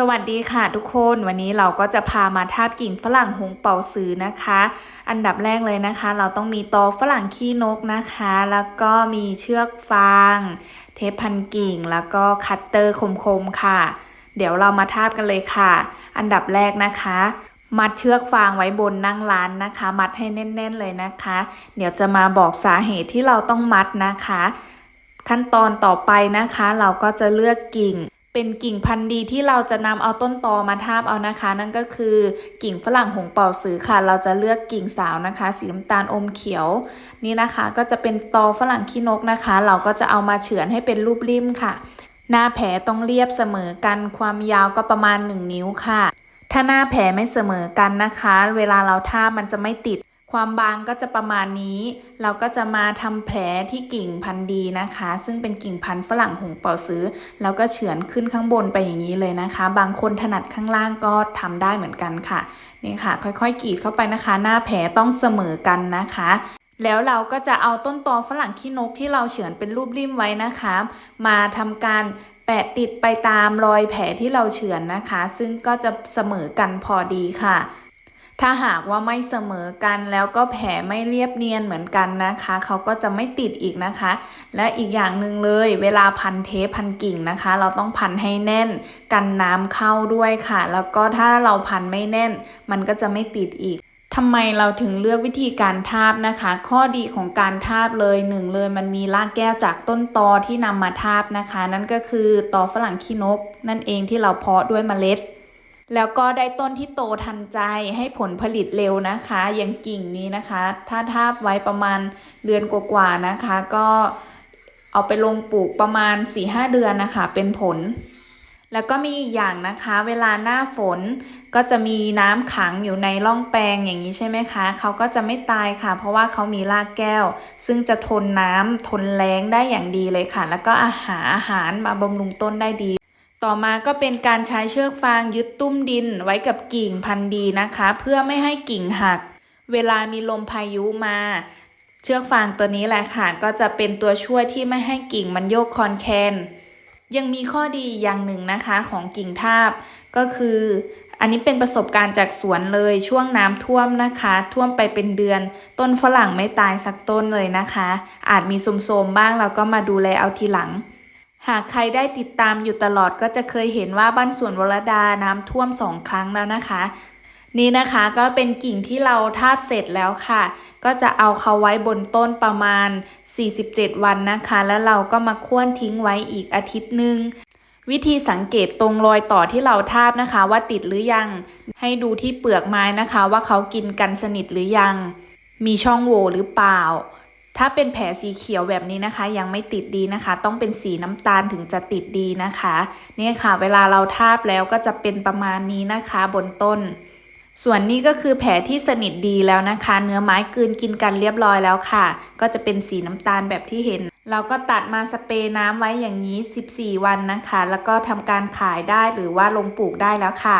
สวัสดีค่ะทุกคนวันนี้เราก็จะพามาทาบกิ่งฝรั่งหงเป่าซื้อนะคะ อันดับแรกเลยนะคะ เราต้องมีตอฝรั่งขี้นกนะคะ แล้วก็มีเชือกฟาง เทปพันกิ่งแล้วก็คัตเตอร์คมๆค่ะ เดี๋ยวเรามาทาบกันเลยค่ะ อันดับแรกนะคะ มัดเชือกฟางไว้บนนั่งร้านนะคะ มัดให้แน่น ๆเลยนะคะ เดี๋ยวจะมาบอกสาเหตุที่เราต้องมัดนะคะ ขั้นตอนต่อไปนะคะ เราก็จะเลือกกิ่ง เป็นกิ่งพันธุ์ดีที่เราจะนำเอาต้นตอมาทาบเอานะคะ นั่นก็คือกิ่งฝรั่งหงเป่าซื้อค่ะ เราจะเลือกกิ่งสาวนะคะ สีน้ำตาลอมเขียวนี่นะคะ ก็จะเป็นตอฝรั่งขี้นกนะคะ เราก็จะเอามาเฉือนให้เป็นรูปริมค่ะ หน้าแผลต้องเรียบเสมอกันความยาวก็ประมาณ 1 นิ้วค่ะ ถ้าหน้าแผลไม่เสมอกันนะคะ เวลาเราทาบมันจะไม่ติด ความบางก็จะประมาณนี้ เราก็จะมาทำแผลที่กิ่งพันธุ์ดีนะคะ ซึ่งเป็นกิ่งพันธุ์ฝรั่งหงเป่าซื้อ แล้วก็เฉือนขึ้นข้างบนไปอย่างนี้เลยนะคะ บางคนถนัดข้างล่างก็ทำได้เหมือนกันค่ะ นี่ค่ะ ค่อยๆกรีดเข้าไปนะคะ หน้าแผลต้องเสมอกันนะคะแล้วเราก็จะเอาต้นตอฝรั่งขี้นกที่เราเฉือนเป็นรูปริมไว้นะคะ มาทำการแปะติดไปตามรอยแผลที่เราเฉือนนะคะ ซึ่งก็จะเสมอกันพอดีค่ะ ถ้าหากว่าไม่เสมอกันแล้วก็แผลไม่เรียบเนียนเหมือนกันนะคะ เขาก็จะไม่ติดอีกนะคะ และอีกอย่างหนึ่งเลย เวลาพันเทปพันกิ่งนะคะ เราต้องพันให้แน่น กันน้ำเข้าด้วยค่ะ แล้วก็ถ้าเราพันไม่แน่น มันก็จะไม่ติดอีกทำไมเราถึงเลือกวิธีการทาบนะคะ ข้อดีของการทาบเลยหนึ่งเลยมันมีรากแก้วจากต้นตอที่นำมาทาบนะคะ นั่นก็คือตอฝรั่งขี้นก นั่นเองที่เราเพาะด้วยเมล็ด แล้วก็ได้ต้นที่โตทันใจให้ผลผลิตเร็วนะคะ อย่างกิ่งนี้นะคะ ถ้าทาบไว้ประมาณเดือนกว่าๆนะคะ ก็เอาไปลงปลูกประมาณ 4-5 เดือนนะคะ เป็นผล แล้วก็มีอีกอย่างนะคะ เวลาหน้าฝนก็จะมีน้ำขังอยู่ในร่องแปลงอย่างนี้ใช่ไหมคะ เขาก็จะไม่ตายค่ะ เพราะว่าเขามีรากแก้ว ซึ่งจะทนน้ำทนแรงได้อย่างดีเลยค่ะ แล้วก็อาหารอาหารมาบำรุงต้นได้ดี ต่อมาก็เป็นการใช้เชือกฟางยึดตุ้มดินไว้กับกิ่งพันธุ์ดีนะคะ เพื่อไม่ให้กิ่งหัก เวลามีลมพายุมา เชือกฟางตัวนี้แหละค่ะ ก็จะเป็นตัวช่วยที่ไม่ให้กิ่งมันโยกคอนแคนยังมีข้อดีอย่างหนึ่งนะคะของกิ่งทาบ ก็คือ อันนี้เป็นประสบการณ์จากสวนเลยช่วงน้ำท่วมนะคะ ท่วมไปเป็นเดือน ต้นฝรั่งไม่ตายสักต้นเลยนะคะ อาจมีโสมๆบ้างเราก็มาดูแลเอาทีหลัง หากใครได้ติดตามอยู่ตลอดก็จะเคยเห็นว่าบ้านสวนวรดาน้ำท่วมสองครั้งแล้วนะคะ นี่นะคะก็เป็นกิ่งที่เราทาบเสร็จแล้วค่ะ ก็จะเอาเขาไว้บนต้นประมาณ 47 วันนะคะ แล้วเราก็มาค้วนทิ้งไว้อีกอาทิตย์หนึ่งวิธีสังเกตตรงรอยต่อที่เราทาบนะคะ ว่าติดหรือยัง ให้ดูที่เปลือกไม้นะคะ ว่าเขากินกันสนิทหรือยัง มีช่องโหว่หรือเปล่า ถ้าเป็นแผลสีเขียวแบบนี้นะคะ ยังไม่ติดดีนะคะ ต้องเป็นสีน้ำตาลถึงจะติดดีนะคะนี่ค่ะ เวลาเราทาบแล้วก็จะเป็นประมาณนี้นะคะ บนต้น ส่วนนี้ก็คือแผลที่สนิทดีแล้วนะคะ เนื้อไม้กืนกินกันเรียบร้อยแล้วค่ะ ก็จะเป็นสีน้ำตาลแบบที่เห็นเราก็ตัดมาสเปรย์น้ำไว้อย่างนี้ 14 วันนะคะ แล้วก็ทำการขายได้หรือว่าลงปลูกได้แล้วค่ะ